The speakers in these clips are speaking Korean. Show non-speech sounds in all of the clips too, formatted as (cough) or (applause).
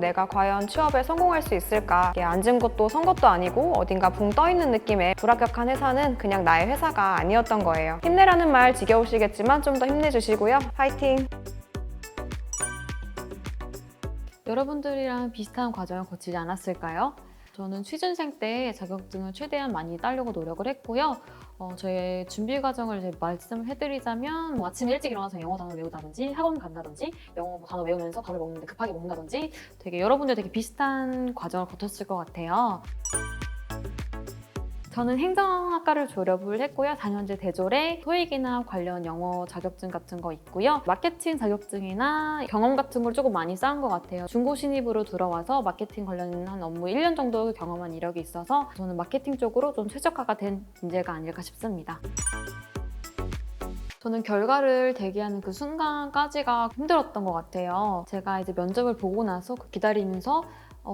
내가 과연 취업에 성공할 수 있을까? 이게 앉은 것도 선 것도 아니고 어딘가 붕 떠 있는 느낌의 불합격한 회사는 그냥 나의 회사가 아니었던 거예요. 힘내라는 말 지겨우시겠지만 좀 더 힘내주시고요. 파이팅! 여러분들이랑 비슷한 과정을 거치지 않았을까요? 저는 취준생 때 자격증을 최대한 많이 따려고 노력을 했고요. 어, 저의 준비 과정을 이제 말씀을 해드리자면 뭐 아침에 일찍 일어나서 영어 단어 외우다든지 학원 간다든지 영어 단어 외우면서 밥을 먹는데 급하게 먹는다든지 되게 여러분들 되게 비슷한 과정을 거쳤을 것 같아요. 저는 행정학과를 졸업을 했고요. 4년제 대졸에 토익이나 관련 영어 자격증 같은 거 있고요. 마케팅 자격증이나 경험 같은 걸 조금 많이 쌓은 것 같아요. 중고 신입으로 들어와서 마케팅 관련한 업무 1년 정도 경험한 이력이 있어서 저는 마케팅 쪽으로 좀 최적화가 된 인재가 아닐까 싶습니다. 저는 결과를 대기하는 그 순간까지가 힘들었던 것 같아요. 제가 이제 면접을 보고 나서 그 기다리면서 어,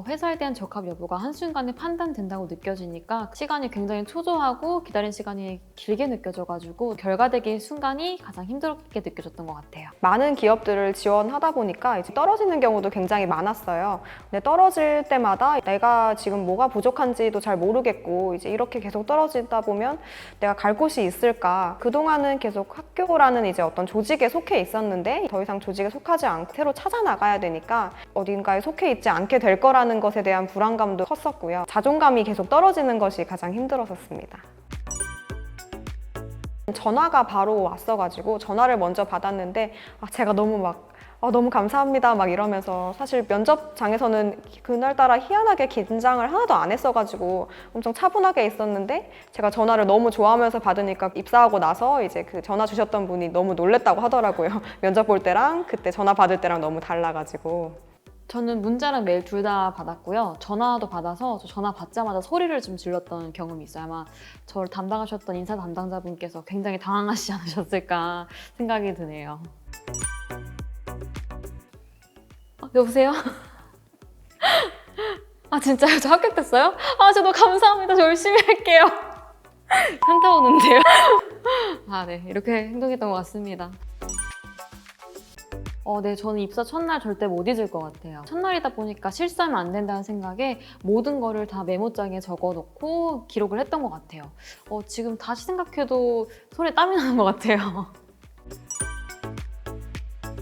회사에 대한 적합 여부가 한순간에 판단된다고 느껴지니까 시간이 굉장히 초조하고 기다린 시간이 길게 느껴져가지고 결과 대기 순간이 가장 힘들게 느껴졌던 것 같아요. 많은 기업들을 지원하다 보니까 이제 떨어지는 경우도 굉장히 많았어요. 근데 떨어질 때마다 내가 지금 뭐가 부족한지도 잘 모르겠고 이제 이렇게 계속 떨어지다 보면 내가 갈 곳이 있을까? 그동안은 계속 학교라는 이제 어떤 조직에 속해 있었는데 더 이상 조직에 속하지 않고 새로 찾아 나가야 되니까 어딘가에 속해 있지 않게 될 거라는 것에 대한 불안감도 컸었고요. 자존감이 계속 떨어지는 것이 가장 힘들었었습니다. 전화가 바로 왔어가지고 전화를 먼저 받았는데 아, 제가 너무 막 아, 너무 감사합니다 막 이러면서 사실 면접장에서는 그날따라 희한하게 긴장을 하나도 안 했어가지고 엄청 차분하게 있었는데 제가 전화를 너무 좋아하면서 받으니까 입사하고 나서 이제 그 전화 주셨던 분이 너무 놀랬다고 하더라고요 (laughs) 면접 볼 때랑 그때 전화 받을 때랑 너무 달라가지고 저는 문자랑 메일 둘 다 받았고요. 전화도 받아서 저 전화 받자마자 소리를 좀 질렀던 경험이 있어요. 아마 저를 담당하셨던 인사 담당자분께서 굉장히 당황하시지 않으셨을까 생각이 드네요. 어, 여보세요? (laughs) 아 진짜요? 저 합격됐어요? 아 저도 감사합니다. 저 열심히 할게요. (laughs) 현타 오는데요? (laughs) 아 네, 이렇게 행동했던 것 같습니다. 어, 네, 저는 입사 첫날 절대 못 잊을 것 같아요. 첫날이다 보니까 실수하면 안 된다는 생각에 모든 거를 다 메모장에 적어 놓고 기록을 했던 것 같아요. 어, 지금 다시 생각해도 손에 땀이 나는 것 같아요. (laughs)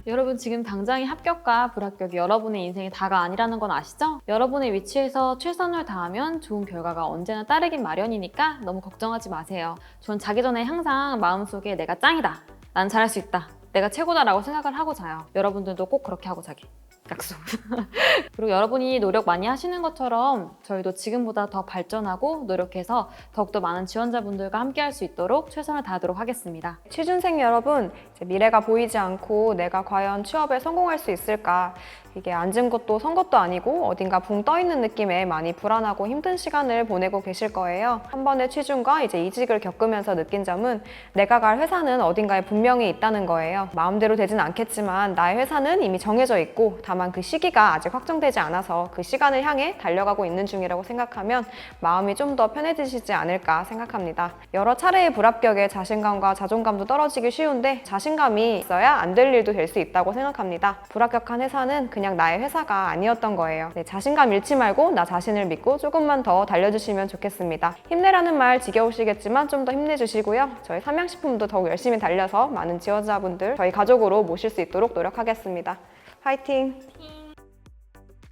여러분 지금 당장의 합격과 불합격이 여러분의 인생이 다가 아니라는 건 아시죠? 여러분의 위치에서 최선을 다하면 좋은 결과가 언제나 따르긴 마련이니까 너무 걱정하지 마세요. 전 자기 전에 항상 마음속에 내가 짱이다. 난 잘할 수 있다. 내가 최고다라고 생각을 하고 자요. 여러분들도 꼭 그렇게 하고 자기. 약속. (laughs) 그리고 여러분이 노력 많이 하시는 것처럼 저희도 지금보다 더 발전하고 노력해서 더욱더 많은 지원자분들과 함께 할 수 있도록 최선을 다하도록 하겠습니다. 취준생 여러분, 미래가 보이지 않고 내가 과연 취업에 성공할 수 있을까? 이게 앉은 것도 선 것도 아니고 어딘가 붕 떠 있는 느낌에 많이 불안하고 힘든 시간을 보내고 계실 거예요. 한 번의 취준과 이제 이직을 겪으면서 느낀 점은 내가 갈 회사는 어딘가에 분명히 있다는 거예요. 마음대로 되진 않겠지만 나의 회사는 이미 정해져 있고 다만 그 시기가 아직 확정되지 않아서 그 시간을 향해 달려가고 있는 중이라고 생각하면 마음이 좀 더 편해지시지 않을까 생각합니다. 여러 차례의 불합격에 자신감과 자존감도 떨어지기 쉬운데 자신감이 있어야 안 될 일도 될 수 있다고 생각합니다. 불합격한 회사는 그냥 나의 회사가 아니었던 거예요. 네, 자신감 잃지 말고 나 자신을 믿고 조금만 더 달려주시면 좋겠습니다. 힘내라는 말 지겨우시겠지만 좀 더 힘내주시고요. 저희 삼양식품도 더욱 열심히 달려서 많은 지원자분들 저희 가족으로 모실 수 있도록 노력하겠습니다. 파이팅!